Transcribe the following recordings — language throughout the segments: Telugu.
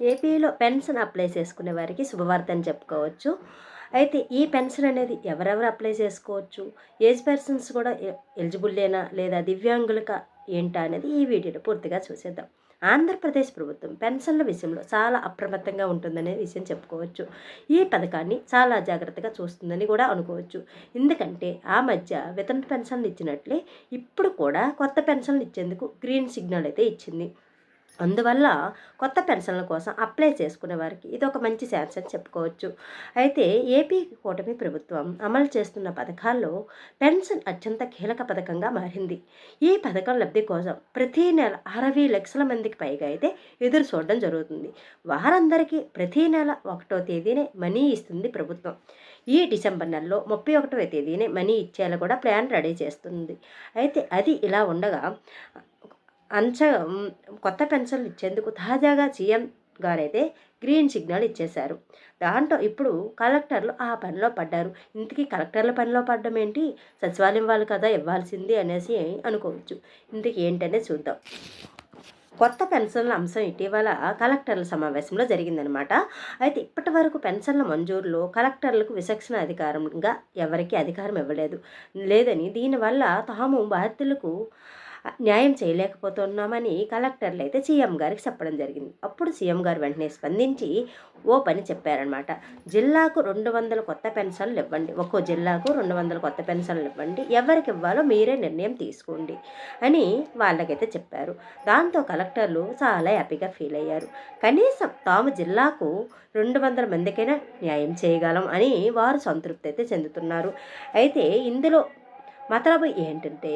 ఏపీలో పెన్షన్ అప్లై చేసుకునే వారికి శుభవార్త అని చెప్పుకోవచ్చు. అయితే ఈ పెన్షన్ అనేది ఎవరెవరు అప్లై చేసుకోవచ్చు? ఏజ్ పర్సన్స్ కూడా ఎలిజిబుల్లేనా? లేదా దివ్యాంగులక ఏంటా అనేది ఈ వీడియోలో పూర్తిగా చూసేద్దాం. ఆంధ్రప్రదేశ్ ప్రభుత్వం పెన్షన్ల విషయంలో చాలా అప్రమత్తంగా ఉంటుందనే విషయం చెప్పుకోవచ్చు. ఈ పథకాన్ని చాలా జాగ్రత్తగా చూస్తుందని కూడా అనుకోవచ్చు. ఎందుకంటే ఆ మధ్య వేతన పెన్షన్లు ఇచ్చినట్లే ఇప్పుడు కూడా కొత్త పెన్షన్లు ఇచ్చేందుకు గ్రీన్ సిగ్నల్ అయితే ఇచ్చింది. అందువల్ల కొత్త పెన్షన్ల కోసం అప్లై చేసుకునే వారికి ఇది ఒక మంచి ఛాన్స్ అని చెప్పుకోవచ్చు. అయితే ఏపీ కూటమి ప్రభుత్వం అమలు చేస్తున్న పథకాల్లో పెన్షన్ అత్యంత కీలక పథకంగా మారింది. ఈ పథకం లబ్ధి కోసం ప్రతి నెల అరవై లక్షల మందికి పైగా అయితే ఎదురు చూడడం జరుగుతుంది. వారందరికీ ప్రతి నెల ఒకటో తేదీనే మనీ ఇస్తుంది ప్రభుత్వం. ఈ డిసెంబర్ నెలలో ముప్పై ఒకటవ తేదీనే మనీ ఇచ్చేలా కూడా ప్లాన్ రెడీ చేస్తుంది. అయితే అది ఇలా ఉండగా అంచ కొత్త పెన్షన్లు ఇచ్చేందుకు తాజాగా సీఎం గారైతే గ్రీన్ సిగ్నల్ ఇచ్చేశారు. దాంట్లో ఇప్పుడు కలెక్టర్లు ఆ పనిలో పడ్డారు. ఇంతకీ కలెక్టర్ల పనిలో పడ్డం ఏంటి? సచివాలయం వాళ్ళు కదా ఇవ్వాల్సింది అనేసి అనుకోవచ్చు. ఇంతకీ ఏంటనే చూద్దాం. కొత్త పెన్షన్ల అంశం ఇటీవల కలెక్టర్ల సమావేశంలో జరిగిందనమాట. అయితే ఇప్పటి వరకు పెన్షన్ల మంజూరులో కలెక్టర్లకు విచక్షణ అధికారంగా ఎవరికీ అధికారం ఇవ్వలేదు. లేదని దీనివల్ల తాము బాధితులకు న్యాయం చేయలేకపోతున్నామని కలెక్టర్లు అయితే సీఎం గారికి చెప్పడం జరిగింది. అప్పుడు సీఎం గారు వెంటనే స్పందించి ఓ పని చెప్పారనమాట జిల్లాకు రెండు వందల కొత్త పెన్షన్లు ఇవ్వండి. ఒక్కో జిల్లాకు రెండు వందల కొత్త పెన్షన్లు ఇవ్వండి. ఎవరికి ఇవ్వాలో మీరే నిర్ణయం తీసుకోండి అని వాళ్ళకైతే చెప్పారు. దాంతో కలెక్టర్లు చాలా హ్యాపీగా ఫీల్ అయ్యారు. కనీసం తాము జిల్లాకు రెండు వందల మందికైనా న్యాయం చేయగలం అని వారు సంతృప్తి అయితే చెందుతున్నారు. అయితే ఇందులో మతలబు ఏంటంటే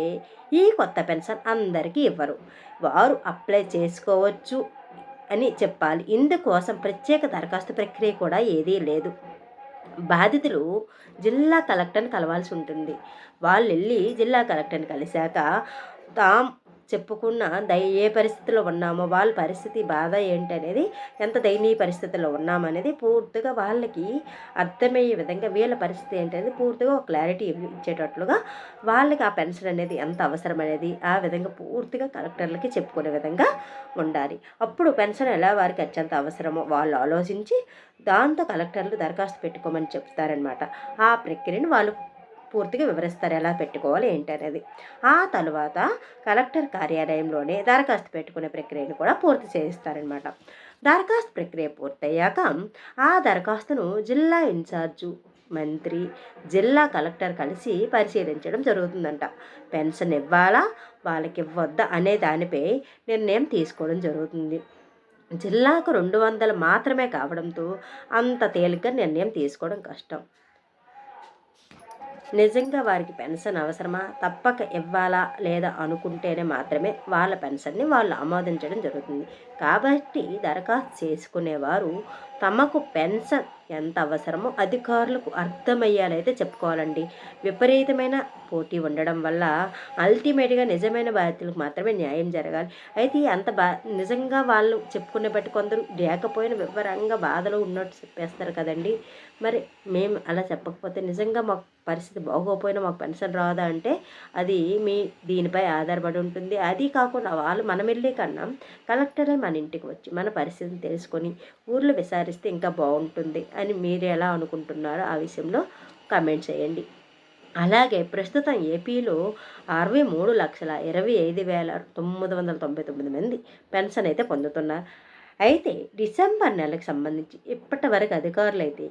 ఈ కొత్త పెన్షన్ అందరికీ ఇవ్వరు. వారు అప్లై చేసుకోవచ్చు అని చెప్పాలి. ఇందుకోసం ప్రత్యేక దరఖాస్తు ప్రక్రియ కూడా ఏదీ లేదు. బాధితులు జిల్లా కలెక్టర్ని కలవాల్సి ఉంటుంది. వాళ్ళు వెళ్ళి జిల్లా కలెక్టర్ని కలిశాక తాము చెప్పుకున్న దయ ఏ పరిస్థితిలో ఉన్నామో వాళ్ళ పరిస్థితి బాధ ఏంటనేది ఎంత దయనీయ పరిస్థితిలో ఉన్నామనేది పూర్తిగా వాళ్ళకి అర్థమయ్యే విధంగా వీళ్ళ పరిస్థితి ఏంటనేది పూర్తిగా ఒక క్లారిటీ ఇచ్చేటట్లుగా వాళ్ళకి ఆ పెన్షన్ అనేది ఎంత అవసరం అనేది ఆ విధంగా పూర్తిగా కలెక్టర్లకి చెప్పుకునే విధంగా ఉండాలి. అప్పుడు పెన్షన్ ఎలా వారికి అత్యంత అవసరమో వాళ్ళు ఆలోచించి దాంతో కలెక్టర్లు దరఖాస్తు పెట్టుకోమని చెప్తారనమాట. ఆ ప్రక్రియను వాళ్ళు పూర్తిగా వివరిస్తారు ఎలా పెట్టుకోవాలి ఏంటి అనేది ఆ తర్వాత కలెక్టర్ కార్యాలయంలోనే దరఖాస్తు పెట్టుకునే ప్రక్రియను కూడా పూర్తి చేయిస్తారనమాట. దరఖాస్తు ప్రక్రియ పూర్తయ్యాక ఆ దరఖాస్తును జిల్లా ఇన్ఛార్జు మంత్రి జిల్లా కలెక్టర్ కలిసి పరిశీలించడం జరుగుతుందంట. పెన్షన్ ఇవ్వాలా వాళ్ళకి ఇవ్వద్దా అనే దానిపై నిర్ణయం తీసుకోవడం జరుగుతుంది. జిల్లాకు రెండు వందలు మాత్రమే కావడంతో అంత తేలిగ్గా నిర్ణయం తీసుకోవడం కష్టం. నిజంగా వారికి పెన్షన్ అవసరమా? తప్పక ఇవ్వాలా లేదా అనుకుంటేనే మాత్రమే వాళ్ళ పెన్షన్ని వాళ్ళు ఆమోదించడం జరుగుతుంది. కాబట్టి దరఖాస్తు చేసుకునేవారు తమకు పెన్షన్ ఎంత అవసరమో అధికారులకు అర్థమయ్యాలైతే చెప్పుకోవాలండి. విపరీతమైన పోటీ ఉండడం వల్ల అల్టిమేట్గా నిజమైన బాధ్యతలకు మాత్రమే న్యాయం జరగాలి. అయితే అంత బా నిజంగా వాళ్ళు చెప్పుకునే బట్టి కొందరు లేకపోయిన వివరంగా బాధలో ఉన్నట్టు చెప్పేస్తారు కదండి. మరి మేము అలా చెప్పకపోతే నిజంగా మాకు పరిస్థితి బాగోపోయినా మాకు పెన్షన్ రాదా అంటే అది మీ దీనిపై ఆధారపడి ఉంటుంది. అది కాకుండా వాళ్ళు మనం వెళ్ళే కన్నా కలెక్టరే మన ఇంటికి వచ్చి మన పరిస్థితిని తెలుసుకొని ఊర్లో విచారిస్తే ఇంకా బాగుంటుంది అని మీరు ఎలా అనుకుంటున్నారో ఆ విషయంలో కామెంట్ చేయండి. అలాగే ప్రస్తుతం ఏపీలో అరవై మూడు లక్షల ఇరవై ఐదు వేల తొమ్మిది వందల తొంభై తొమ్మిది మంది పెన్షన్ అయితే పొందుతున్నారు. అయితే డిసెంబర్ నెలకు సంబంధించి ఇప్పటి వరకు అధికారులు అయితే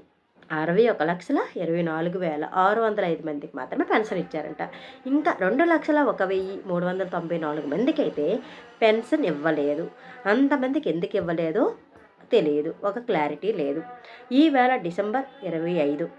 అరవై ఒక లక్షల ఇరవై నాలుగు వేల ఆరు వందల ఐదు మందికి మాత్రమే పెన్షన్ ఇచ్చారంట. ఇంకా రెండు లక్షల ఒక వెయ్యి మూడు వందల తొంభై నాలుగు మందికి అయితే పెన్షన్ ఇవ్వలేదు. అంతమందికి ఎందుకు ఇవ్వలేదో తెలియదు. ఒక క్లారిటీ లేదు. ఈవేళ డిసెంబర్ ఇరవై ఐదు.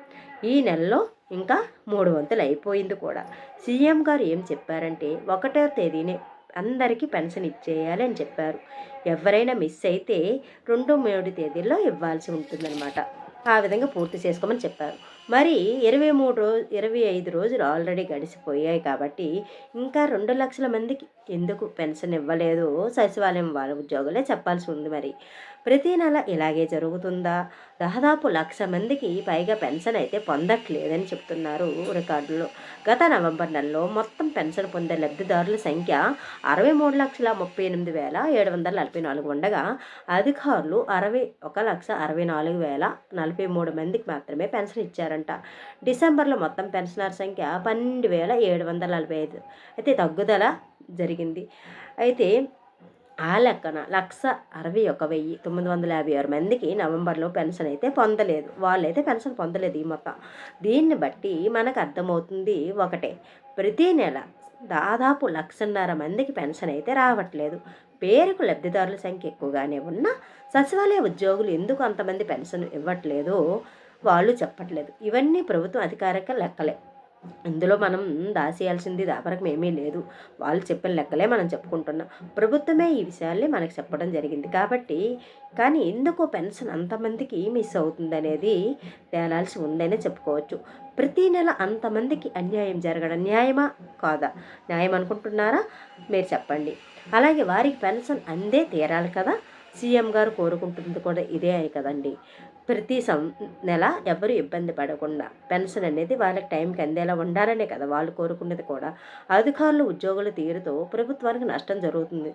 ఈ నెలలో ఇంకా మూడు వంతులు అయిపోయింది కూడా. సీఎం గారు ఏం చెప్పారంటే ఒకటో తేదీనే అందరికీ పెన్షన్ ఇచ్చేయాలి అని చెప్పారు. ఎవరైనా మిస్ అయితే రెండు మూడు తేదీల్లో ఇవ్వాల్సి ఉంటుందన్నమాట. ఆ విధంగా పూర్తి చేసుకోమని చెప్పారు. మరి ఇరవై మూడు రోజు ఇరవై ఐదు రోజులు ఆల్రెడీ గడిచిపోయాయి కాబట్టి ఇంకా రెండు లక్షల మందికి ఎందుకు పెన్షన్ ఇవ్వలేదు? సచివాలయం వాళ్ళ ఉద్యోగులే చెప్పాల్సి ఉంది మరి. ప్రతి నెల ఇలాగే జరుగుతుందా? దాదాపు లక్ష మందికి పైగా పెన్షన్ అయితే పొందట్లేదని చెప్తున్నారు రికార్డులో. గత నవంబర్ నెలలో మొత్తం పెన్షన్ పొందే లబ్ధిదారుల సంఖ్య అరవై మూడు లక్షల ముప్పై ఎనిమిది వేల ఏడు వందల నలభై నాలుగు ఉండగా అధికారులు అరవై ఒక లక్ష అరవై నాలుగు వేల నలభై మూడు మందికి మాత్రమే పెన్షన్ ఇచ్చారంట. డిసెంబర్లో మొత్తం పెన్షనర్ సంఖ్య పన్నెండు వేల ఏడు వందల నలభై ఐదు. అయితే తగ్గుదల జరిగింది. అయితే ఆ లెక్కన లక్ష అరవై ఒక వెయ్యి తొమ్మిది వందల యాభై ఆరు మందికి నవంబర్లో పెన్షన్ అయితే పొందలేదు. వాళ్ళైతే పెన్షన్ పొందలేదు ఈ మొత్తం. దీన్ని బట్టి మనకు అర్థమవుతుంది ఒకటే. ప్రతి నెల దాదాపు లక్షన్నర మందికి పెన్షన్ అయితే రావట్లేదు. పేరుకు లబ్ధిదారుల సంఖ్య ఎక్కువగానే ఉన్నా సచివాలయ ఉద్యోగులు ఎందుకు అంతమంది పెన్షన్ ఇవ్వట్లేదో వాళ్ళు చెప్పట్లేదు. ఇవన్నీ ప్రభుత్వం అధికారిక లెక్కలే. ఇందులో మనం దాసేయాల్సింది దాపరకం ఏమీ లేదు. వాళ్ళు చెప్పిన లెక్కలే మనం చెప్పుకుంటున్నాం. ప్రభుత్వమే ఈ విషయాల్ని మనకు చెప్పడం జరిగింది కాబట్టి కానీ ఎందుకు పెన్షన్ అంతమందికి మిస్ అవుతుంది అనేది తేలాల్సి ఉందనే చెప్పుకోవచ్చు. ప్రతి నెల అంతమందికి అన్యాయం జరగడం న్యాయమా? కాదా? న్యాయం అనుకుంటున్నారా? మీరు చెప్పండి. అలాగే వారికి పెన్షన్ అందే తీరాలి కదా? సీఎం గారు కోరుకుంటుంది కూడా ఇదే అని కదండి. ప్రతి సం నెల ఎవరు ఇబ్బంది పడకుండా పెన్షన్ అనేది వాళ్ళకి టైంకి అందేలా ఉండాలనే కదా వాళ్ళు కోరుకున్నది కూడా. అధికారులు ఉద్యోగుల తీరుతో ప్రభుత్వానికి నష్టం జరుగుతుంది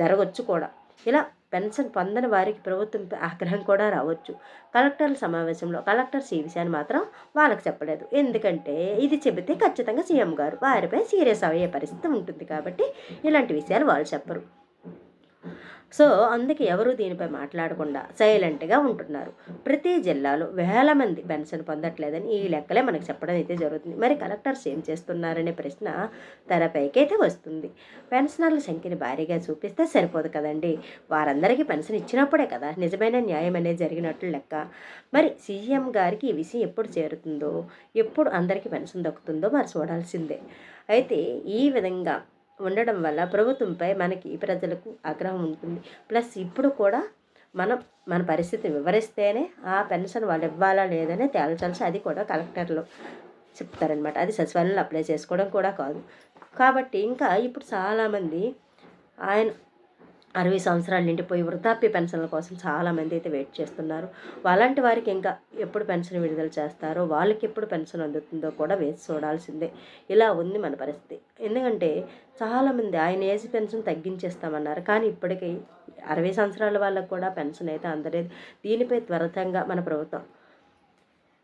జరగవచ్చు కూడా. ఇలా పెన్షన్ పొందని వారికి ప్రభుత్వం ఆగ్రహం కూడా రావచ్చు. కలెక్టర్ల సమావేశంలో కలెక్టర్స్ ఈ విషయాన్ని మాత్రం వాళ్ళకి చెప్పలేదు. ఎందుకంటే ఇది చెబితే ఖచ్చితంగా సీఎం గారు వారిపై సీరియస్ అయ్యే పరిస్థితి ఉంటుంది కాబట్టి ఇలాంటి విషయాలు వాళ్ళు చెప్పరు. సో అందుకే ఎవరు దీనిపై మాట్లాడకుండా సైలెంట్గా ఉంటున్నారు. ప్రతి జిల్లాలో వేల మంది పెన్షన్ పొందట్లేదని ఈ లెక్కలే మనకు చెప్పడం అయితే జరుగుతుంది. మరి కలెక్టర్స్ ఏం చేస్తున్నారనే ప్రశ్న తెరపైకైతే వస్తుంది. పెన్షనర్ల సంఖ్యని భారీగా చూపిస్తే సరిపోదు కదండి. వారందరికీ పెన్షన్ ఇచ్చినప్పుడే కదా నిజమైన న్యాయం అనేది జరిగినట్లు లెక్క. మరి సీఎం గారికి ఈ విషయం ఎప్పుడు చేరుతుందో ఎప్పుడు అందరికీ పెన్షన్ దక్కుతుందో మరి చూడాల్సిందే. అయితే ఈ విధంగా ఉండడం వల్ల ప్రభుత్వంపై మనకి ప్రజలకు ఆగ్రహం ఉంటుంది. ప్లస్ ఇప్పుడు కూడా మనం మన పరిస్థితి వివరిస్తేనే ఆ పెన్షన్ వాళ్ళు ఇవ్వాలా లేదని తేల్చాల్సి అది కూడా కలెక్టర్లు చెప్తారనమాట అది సచివాలయంలో అప్లై చేసుకోవడం కూడా కాదు. కాబట్టి ఇంకా ఇప్పుడు చాలామంది ఆయన అరవై సంవత్సరాలు నిండిపోయి వృద్ధాప్య పెన్షన్ల కోసం చాలామంది అయితే వెయిట్ చేస్తున్నారు. అలాంటి వారికి ఇంకా ఎప్పుడు పెన్షన్ విడుదల చేస్తారో వాళ్ళకి ఎప్పుడు పెన్షన్ అందుతుందో కూడా వేసి చూడాల్సిందే. ఇలా ఉంది మన పరిస్థితి. ఎందుకంటే చాలామంది ఆయన ఏజ్ పెన్షన్ తగ్గించేస్తామన్నారు. కానీ ఇప్పటికీ అరవై సంవత్సరాల వాళ్ళకు కూడా పెన్షన్ అయితే అందలేదు. దీనిపై త్వరితంగా మన ప్రభుత్వం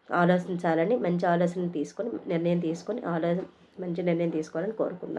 ఆలోచించాలని మంచి ఆలోచన తీసుకొని నిర్ణయం తీసుకొని ఆలోచన మంచి నిర్ణయం తీసుకోవాలని కోరుకుందాం